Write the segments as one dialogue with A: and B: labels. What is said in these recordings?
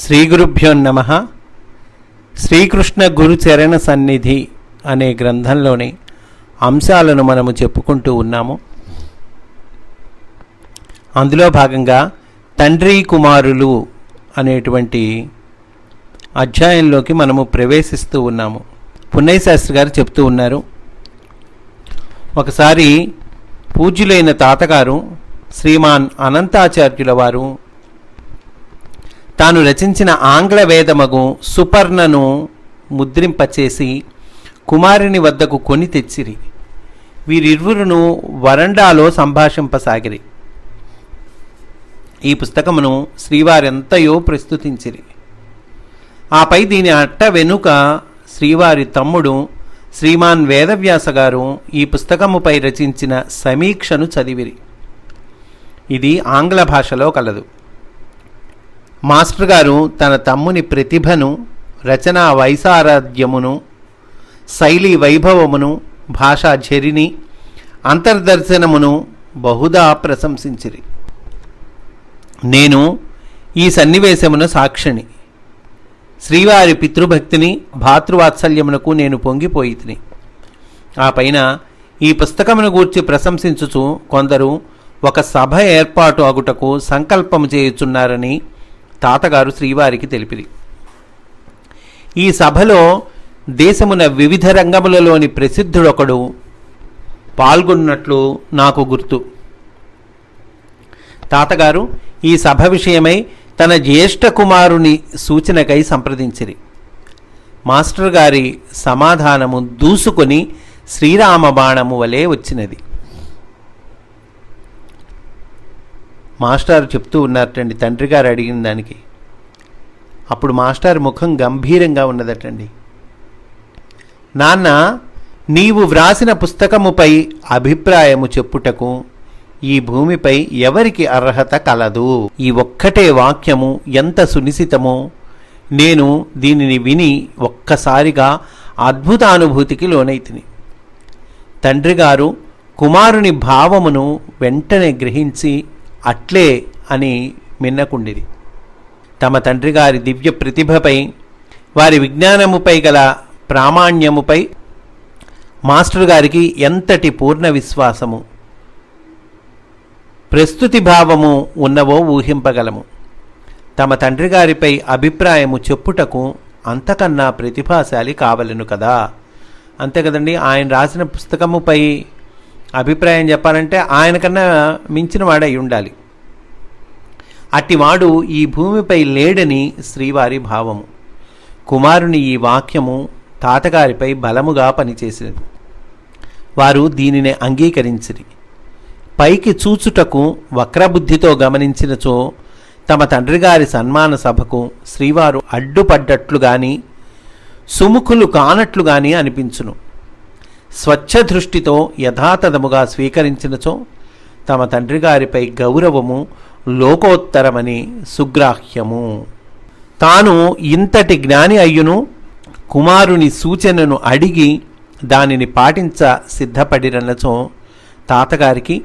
A: శ్రీ గురుభ్యో నమ. శ్రీకృష్ణ గురు చరణ సన్నిధి అనే గ్రంథంలోని అంశాలను మనము చెప్పుకుంటూ ఉన్నాము. అందులో భాగంగా తండ్రి కుమారులు అనేటువంటి అధ్యాయంలోకి మనము ప్రవేశిస్తూ ఉన్నాము. పున్నయ్య శాస్త్రి గారు చెప్తూ ఉన్నారు. ఒకసారి పూజ్యులైన తాతగారు శ్రీమాన్ అనంతాచార్యుల వారు తాను రచించిన ఆంగ్ల వేదమగు సుపర్ణను ముద్రింపచేసి కుమారుని వద్దకు కొని తెచ్చిరి. వీరిరువురును వరండాలో సంభాషింపసాగిరి. ఈ పుస్తకమును శ్రీవారెంతయో ప్రస్తుతించిరి. ఆపై దీని అట్ట వెనుక శ్రీవారి తమ్ముడు శ్రీమాన్ వేదవ్యాస గారు ఈ పుస్తకముపై రచించిన సమీక్షను చదివిరి. ఇది ఆంగ్ల భాషలో కలదు. మాస్టర్ గారు తన తమ్ముని ప్రతిభను రచనా వైసారాధ్యమును శైలి వైభవమును భాషా ఝరిని అంతర్దర్శనమును బహుదా ప్రశంసించిరి. నేను ఈ సన్నివేశమున సాక్షిని. శ్రీవారి పితృభక్తిని భాతృవాత్సల్యమునకు నేను పొంగిపోయితిని. ఆ పైన ఈ పుస్తకమును గూర్చి ప్రశంసించుచు కొందరు ఒక సభ ఏర్పాటు అగుటకు సంకల్పము చేయుచున్నారని తాతగారు శ్రీవారికి తెలిపిరి. ఈ సభలో దేశమున వివిధ రంగములలోని ప్రసిద్ధుడొకడు పాల్గొన్నట్లు నాకు గుర్తు. తాతగారు ఈ సభ విషయమై తన జ్యేష్ఠ కుమారుని సూచనకై సంప్రదించిరి. మాస్టర్ గారి సమాధానము దూసుకొని శ్రీరామ బాణము వలె వచ్చినది. మాస్టారు చెప్తూ ఉన్నారటండి. తండ్రి గారు అడిగిన దానికి. అప్పుడు మాస్టర్ ముఖం గంభీరంగా ఉన్నదటండి. నాన్న నీవు వ్రాసిన పుస్తకముపై అభిప్రాయము చెప్పుటకు ఈ భూమిపై ఎవరికి అర్హత కలదు? ఈ ఒక్కటే వాక్యము ఎంత సునిశితమో నేను దీనిని విని ఒక్కసారిగా అద్భుతానుభూతికి లోనైతిని. తండ్రి గారు కుమారుని భావమును వెంటనే గ్రహించి అట్లే అని మిన్నకుండిరి తమ తండ్రి గారి దివ్య ప్రతిభపై వారి విజ్ఞానముపై గల ప్రామాణ్యముపై మాస్టర్ గారికి ఎంతటి పూర్ణ విశ్వాసము? ప్రస్తుతి భావము ఉన్నవో ఊహింపగలము. తమ తండ్రి గారిపై అభిప్రాయము చెప్పుటకు అంతకన్నా ప్రతిభాశాలి కావలను కదా? అంతే కదండి ఆయన రాసిన పుస్తకముపై అభిప్రాయం చెప్పాలంటే ఆయన కన్నా మించిన వాడై ఉండాలి. అట్టివాడు ఈ భూమిపై లేడని శ్రీవారి భావము. కుమారుని ఈ వాక్యము తాతగారిపై బలముగా పనిచేసినది. వారు దీనిని అంగీకరించిరి. పైకి చూచుటకు వక్రబుద్ధితో గమనించినచో తమ తండ్రిగారి సన్మాన సభకు శ్రీవారు అడ్డుపడ్డట్లు గాని సుముఖులు కానట్లు గాని అనిపించును. స్వచ్ఛ దృష్టితో యథాతథముగా స్వీకరించినచో తమ తండ్రి గారిపై గౌరవము లోకోత్తరమని సుగ్రాహ్యము. తాను ఇంతటి జ్ఞాని అయ్యును కుమారుని సూచనను అడిగి దానిని పాటించ సిద్ధపడినచో తాతగారికి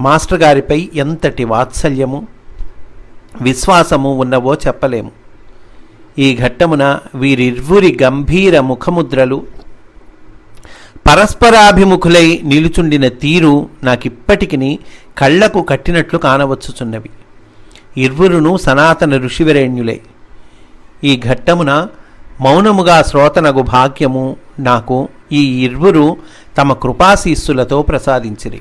A: మాస్టర్ గారిపై ఎంతటి వాత్సల్యము విశ్వాసము ఉన్నవో చెప్పలేము. ఈ ఘట్టమున వీరిరువురి గంభీర ముఖముద్రలు పరస్పరాభిముఖులై నిలుచుండిన తీరు నాకిప్పటికిని కళ్ళకు కట్టినట్లు కానవచ్చుచున్నవి ఇర్వురును సనాతన ఋషివరేణ్యులే. ఈ ఘట్టమున మౌనముగా శ్రోతనగు భాగ్యము నాకు ఈ ఇర్వురు తమ కృపాశీస్సులతో ప్రసాదించిరి.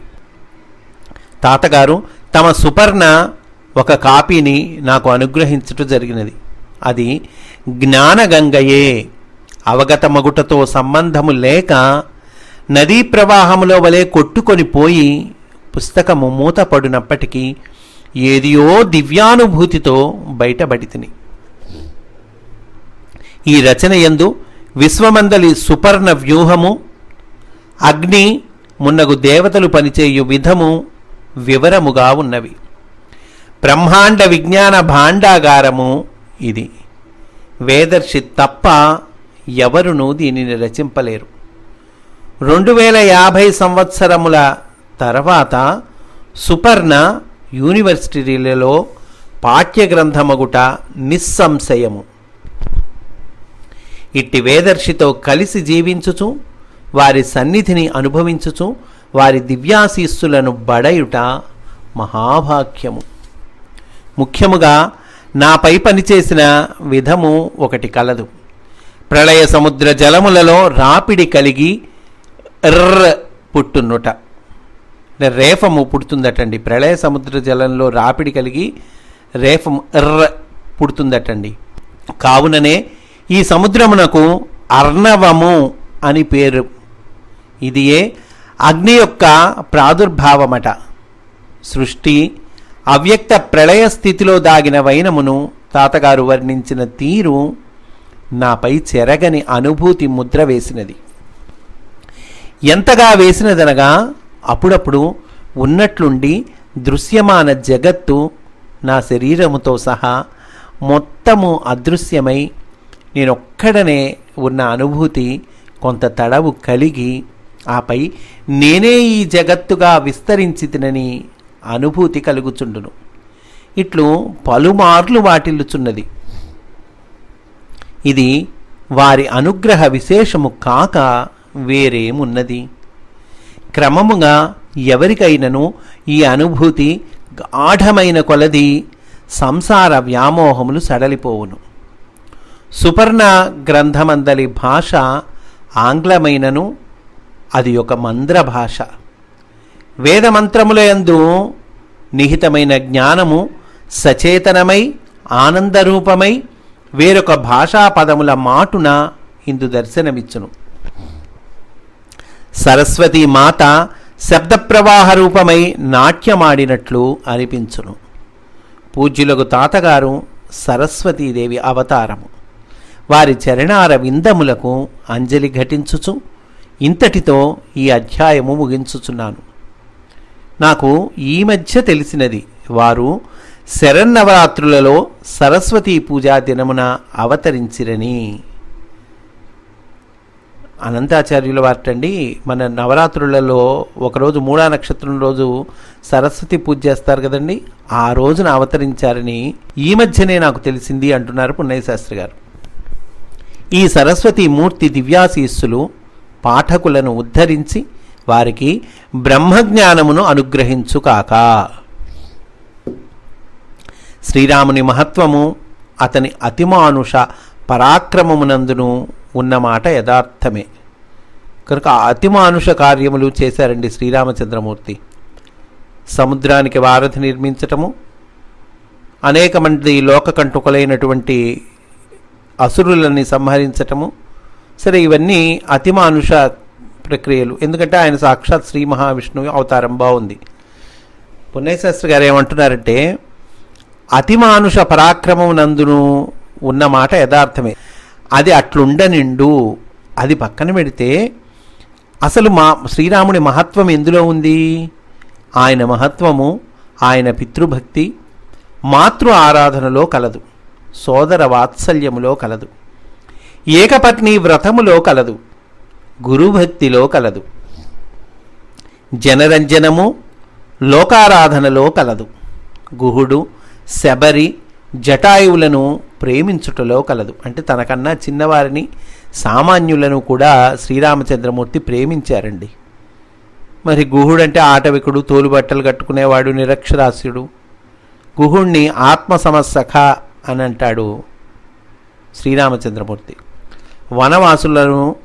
A: తాతగారు తమ సుపర్ణ ఒక కాపీని నాకు అనుగ్రహించుట జరిగినది. అది జ్ఞానగంగయే. అవగతమగుటతో సంబంధము లేక నదీ ప్రవాహములో వలె కొట్టుకొని పోయి పుస్తకము మూతపడినప్పటికీ ఏదియో దివ్యానుభూతితో బయటబడితిని ఈ రచన యందు విశ్వమందలి సుపర్ణ వ్యూహము అగ్ని మున్నగు దేవతలు పనిచేయు విధము వివరముగా ఉన్నవి. బ్రహ్మాండ విజ్ఞాన భాండాగారము ఇది. వేదర్శి తప్ప ఎవరునూ దీనిని రచింపలేరు. రెండు వేల యాభై సంవత్సరముల తర్వాత సుపర్ణ యూనివర్సిటీలలో పాఠ్యగ్రంథమగుట నిస్సంశయము. ఇట్టి వేదర్శితో కలిసి జీవించుచు వారి సన్నిధిని అనుభవించుచు వారి దివ్యాశీస్సులను బడయుట మహాభాగ్యము. ముఖ్యముగా నాపై పనిచేసిన విధము ఒకటి కలదు. ప్రళయ సముద్ర జలములలో రాపిడి కలిగి ర్ర పుట్టునుట. రేఫము పుడుతుందటండి. ప్రళయ సముద్ర జలంలో రాపిడి కలిగి రేఫము ఎర్ర పుడుతుందటండి. కావుననే ఈ సముద్రమునకు అర్ణవము అని పేరు. ఇదియే అగ్ని యొక్క ప్రాదుర్భావమట. సృష్టి అవ్యక్త ప్రళయ స్థితిలో దాగిన వైనమును తాతగారు వర్ణించిన తీరు నాపై చెరగని అనుభూతి ముద్ర వేసినది. ఎంతగా వేసినదనగా అప్పుడప్పుడు ఉన్నట్లుండి దృశ్యమాన జగత్తు నా శరీరముతో సహా మొత్తము అదృశ్యమై నేనొక్కడనే ఉన్న అనుభూతి కొంత తడవు కలిగి ఆపై నేనే ఈ జగత్తుగా విస్తరించి తినని అనుభూతి కలుగుచుండును. ఇట్లు పలుమార్లు వాటిల్లుచున్నది. ఇది వారి అనుగ్రహ విశేషము కాక వేరేమున్నది? క్రమముగా ఎవరికైనను ఈ అనుభూతి గాఢమైన కొలది సంసార వ్యామోహములు సడలిపోవును. సుపర్ణ గ్రంథమందలి భాష ఆంగ్లమైనను అది ఒక మంద్ర భాష. వేదమంత్రములందు నిహితమైన జ్ఞానము సచేతనమై ఆనందరూపమై వేరొక భాషా పదముల మాటున ఇందు దర్శనమిచ్చును. సరస్వతి మాత శబ్ద ప్రవాహ రూపమై నాట్యమాడినట్లు అనిపించును. పూజ్యులకు తాతగారు సరస్వతీదేవి అవతారము. వారి చరణార విందములకు అంజలి ఘటించుచు ఇంతటితో ఈ అధ్యాయము ముగించుచున్నాను. నాకు ఈ మధ్య తెలిసినది వారు శరన్నవరాత్రులలో సరస్వతీ పూజా దినమున అవతరించిరని. అనంతాచార్యుల వారటండి మన నవరాత్రులలో ఒకరోజు మూడా నక్షత్రం రోజు సరస్వతి పూజ చేస్తారు కదండి. ఆ రోజున అవతరించారని ఈ మధ్యనే నాకు తెలిసింది అంటున్నారు పున్నయ్య శాస్త్రి గారు. ఈ సరస్వతి మూర్తి దివ్యాశీస్సులు పాఠకులను ఉద్ధరించి వారికి బ్రహ్మజ్ఞానమును అనుగ్రహించుకాక శ్రీరాముని మహత్వము అతని అతిమానుష పరాక్రమమునందును ఉన్నమాట యథార్థమే. కనుక అతిమానుష కార్యములు చేశారండి శ్రీరామచంద్రమూర్తి. సముద్రానికి వారధి నిర్మించటము అనేక మంది లోకకంటుకులైనటువంటి అసురులని సంహరించటము సరే ఇవన్నీ అతిమానుష ప్రక్రియలు. ఎందుకంటే ఆయన సాక్షాత్ శ్రీ మహావిష్ణువు అవతారం బాగుంది. పుణ్యశాస్త్రి గారు ఏమంటున్నారంటే అతిమానుష పరాక్రమం నందును ఉన్న మాట యథార్థమే. అది అట్లుండనిండు. అది పక్కన పెడితే అసలు మా శ్రీరాముని మహత్వం ఎందులో ఉంది? ఆయన మహత్వము ఆయన పితృభక్తి మాతృ ఆరాధనలో కలదు. సోదర వాత్సల్యములో కలదు. ఏకపత్ని వ్రతములో కలదు. గురుభక్తిలో కలదు. జనరంజనము లోకారాధనలో కలదు. గుహుడు శబరి జటాయువులను ప్రేమించుటలో కలదు. అంటే తనకన్నా చిన్నవారిని సామాన్యులను కూడా శ్రీరామచంద్రమూర్తి ప్రేమించారండి. మరి గుహుడంటే ఆటవికుడు తోలుబట్టలు కట్టుకునేవాడు నిరక్షరాస్యుడు. గుహుణ్ణి ఆత్మ సమస్సఖ అని అంటాడు శ్రీరామచంద్రమూర్తి. వనవాసులను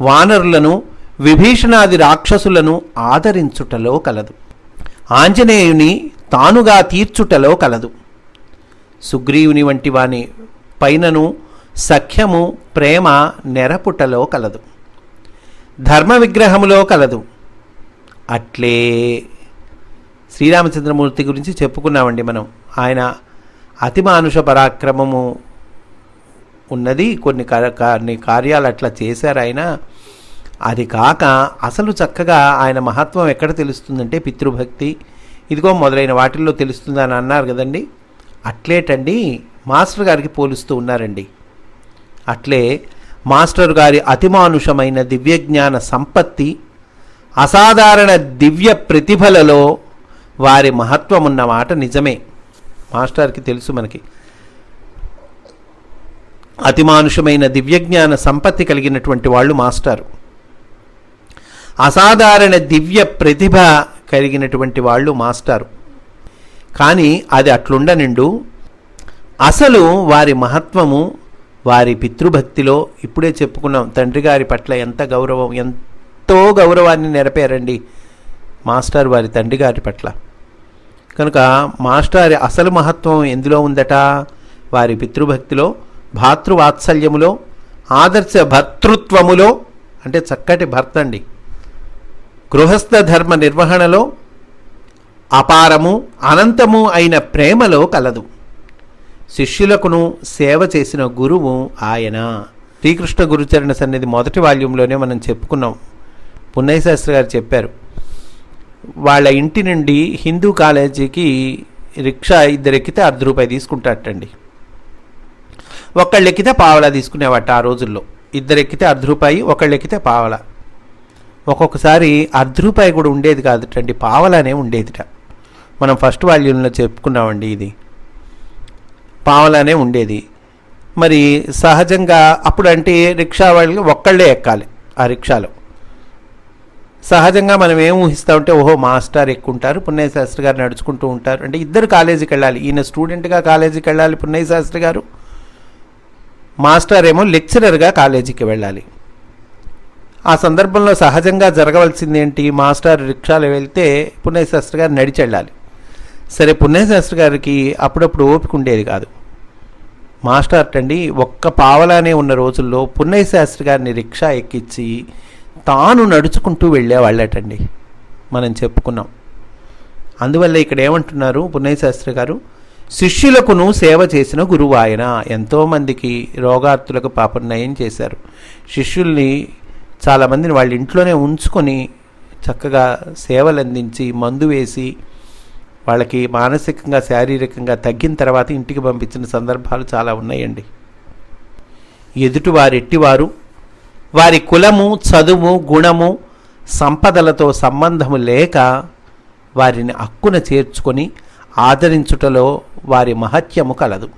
A: వానరులను విభీషణాది రాక్షసులను ఆదరించుటలో కలదు. ఆంజనేయుని తానుగా తీర్చుటలో కలదు. సుగ్రీవుని వంటి వాని పైనను సఖ్యము ప్రేమ నెరపుటలో కలదు. ధర్మ విగ్రహములో కలదు. అట్లే శ్రీరామచంద్రమూర్తి గురించి చెప్పుకున్నామండి మనం. ఆయన అతిమానుష పరాక్రమము ఉన్నది కొన్ని కొన్ని కార్యాలు అట్లా చేశారు ఆయన. అది కాక అసలు చక్కగా ఆయన మహత్వం ఎక్కడ తెలుస్తుందంటే పితృభక్తి. ఇదిగో మొదలైన వాటిల్లో తెలుస్తుందని అన్నారు కదండి. అట్లేటండి మాస్టర్ గారికి పోలుస్తూ ఉన్నారండి. అట్లే మాస్టర్ గారి అతిమానుషమైన దివ్యజ్ఞాన సంపత్తి అసాధారణ దివ్య ప్రతిభలలో వారి మహత్వమున్న మాట నిజమే. మాస్టర్కి తెలుసు మనకి. అతిమానుషమైన దివ్యజ్ఞాన సంపత్తి కలిగినటువంటి వాళ్ళు మాస్టారు. అసాధారణ దివ్య ప్రతిభ కలిగినటువంటి వాళ్ళు మాస్టారు. కానీ అది అట్లుండనిండు. అసలు వారి మహత్వము వారి పితృభక్తిలో ఇప్పుడే చెప్పుకున్నాం తండ్రి గారి పట్ల ఎంత గౌరవం ఎంతో గౌరవాన్ని నెరపేరండి మాస్టర్ వారి తండ్రి గారి పట్ల. కనుక మాస్టర్ అసలు మహత్వం ఎందులో ఉందట? వారి పితృభక్తిలో భాతృవాత్సల్యములో ఆదర్శ భర్తృత్వములో అంటే చక్కటి భర్త అండి. గృహస్థ ధర్మ నిర్వహణలో అపారము అనంతము అయిన ప్రేమలో కలదు. శిష్యులకును సేవ చేసిన గురువు ఆయన. శ్రీకృష్ణ గురుచరణ సన్నిధి మొదటి వాల్యూంలోనే మనం చెప్పుకున్నాం. పున్నయ్య శాస్త్రి గారు చెప్పారు వాళ్ళ ఇంటి నుండి హిందూ కాలేజీకి రిక్షా ఇద్దరు ఎక్కితే అర్ధ రూపాయి తీసుకుంటాటండి ఒకళ్ళు ఎక్కితే పావలా తీసుకునేవాట ఆ రోజుల్లో. ఇద్దరు ఎక్కితే అర్ధ రూపాయి ఒకళ్ళు ఎక్కితే పావలా. ఒక్కొక్కసారి అర్ధ రూపాయి కూడా ఉండేది కాదుటండి పావలానే ఉండేదిట. మనం ఫస్ట్ వాల్యూమ్లో చెప్పుకున్నామండి ఇది. పావలానే ఉండేది. మరి సహజంగా అప్పుడు అంటే రిక్షా వాళ్ళకి ఒక్కళ్ళే ఎక్కాలి ఆ రిక్షాలో. సహజంగా మనం ఏం ఊహిస్తామంటే ఓహో మాస్టర్ ఎక్కుంటారు పున్నయ్య శాస్త్రి గారు నడుచుకుంటూ ఉంటారు. అంటే ఇద్దరు కాలేజీకి వెళ్ళాలి. ఈయన స్టూడెంట్గా కాలేజీకి వెళ్ళాలి పున్నయ్య శాస్త్రి గారు. మాస్టర్ ఏమో లెక్చరర్గా కాలేజీకి వెళ్ళాలి. ఆ సందర్భంలో సహజంగా జరగవలసింది ఏంటి? మాస్టర్ రిక్షాలో వెళ్తే పున్నయ్య శాస్త్రి గారు నడిచి వెళ్ళాలి సరే పుణ్యశాస్త్రి గారికి అప్పుడప్పుడు ఓపిక ఉండేది కాదు. మాస్టర్ అండి ఒక్క పావలానే ఉన్న రోజుల్లో పుణ్యశాస్త్రి గారిని రిక్షా ఎక్కించి తాను నడుచుకుంటూ వెళ్ళేవాళ్ళటండి. మనం చెప్పుకున్నాం. అందువల్ల ఇక్కడ ఏమంటున్నారు పుణ్యశాస్త్రి గారు? శిష్యులకును సేవ చేసిన గురువు ఆయన ఎంతోమందికి రోగార్తులకు పాపం నయం చేశారు. శిష్యుల్ని చాలామందిని వాళ్ళ ఇంట్లోనే ఉంచుకొని చక్కగా సేవలు అందించి మందు వేసి వాళ్ళకి మానసికంగా శారీరకంగా తగ్గిన తర్వాత ఇంటికి పంపించిన సందర్భాలు చాలా ఉన్నాయండి. ఎదుటివారెట్టివారు వారి కులము చదువు గుణము సంపదలతో సంబంధము లేక వారిని అక్కున చేర్చుకొని ఆదరించుటలో వారి మహత్యము కలదు.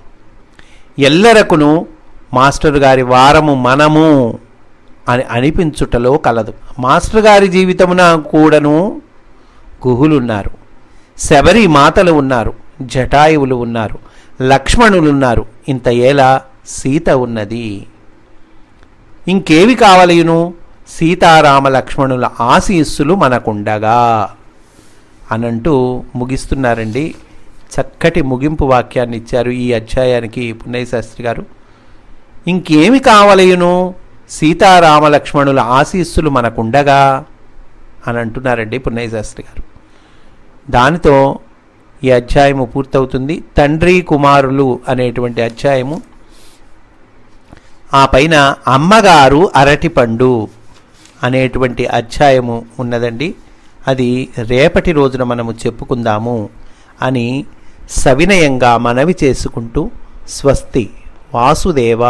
A: ఎల్లరకును మాస్టర్ గారి వారము మనము అని అనిపించుటలో కలదు. మాస్టర్ గారి జీవితమున కూడాను గుహులున్నారు. శబరి మాతలు ఉన్నారు జటాయువులు ఉన్నారు లక్ష్మణులు ఉన్నారు ఇంత ఏలా సీత ఉన్నది? ఇంకేవి కావలయును? సీతారామ లక్ష్మణుల ఆశీస్సులు మనకుండగా. అనంటూ ముగిస్తున్నారండి. చక్కటి ముగింపు వాక్యాన్ని ఇచ్చారు ఈ అధ్యాయానికి పున్నయ్య శాస్త్రి గారు. ఇంకేమి కావలయును? సీతారామ లక్ష్మణుల ఆశీస్సులు మనకుండగా? అని అంటున్నారండి పున్నయ్య శాస్త్రి గారు. దానితో ఈ అధ్యాయము పూర్తవుతుంది. తండ్రి కుమారులు అనేటువంటి అధ్యాయము. ఆ పైన అమ్మగారు అరటిపండు అనేటువంటి అధ్యాయము ఉన్నదండి. అది రేపటి రోజున మనము చెప్పుకుందాము అని సవినయంగా మనవి చేసుకుంటూ స్వస్తి వాసుదేవ.